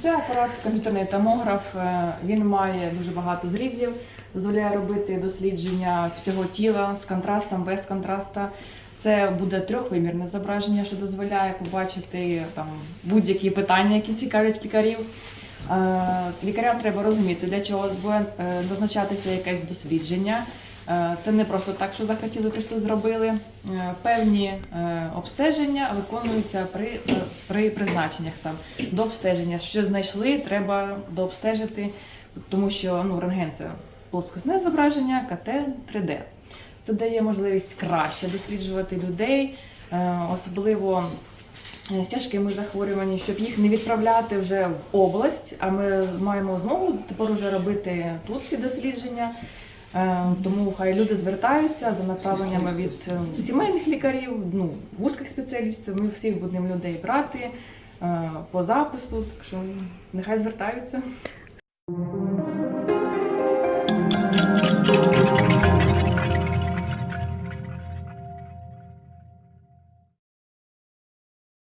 Це апарат комп'ютерний томограф. Е, Він має дуже багато зрізів, дозволяє робити дослідження всього тіла з контрастом, без контраста. Це буде трьохвимірне зображення, що дозволяє побачити там будь-які питання, які цікавлять лікарів. Е, Лікарям треба розуміти, для чого буде е, назначатися якесь дослідження. Е, Це не просто так, що захотіли, прийшли, зробили. Певні обстеження виконуються при, при призначеннях там до обстеження. Що знайшли, треба дообстежити, тому що ну, рентген це плоскосне зображення, КТ 3D. Це дає можливість краще досліджувати людей, особливо з тяжкими захворюваннями, щоб їх не відправляти вже в область, а ми маємо знову тепер уже робити тут всі дослідження. Е, Тому хай люди звертаються за направленнями від е, сімейних лікарів, ну, вузьких спеціалістів. Ми всіх будемо людей брати е, по запису, так що нехай звертаються.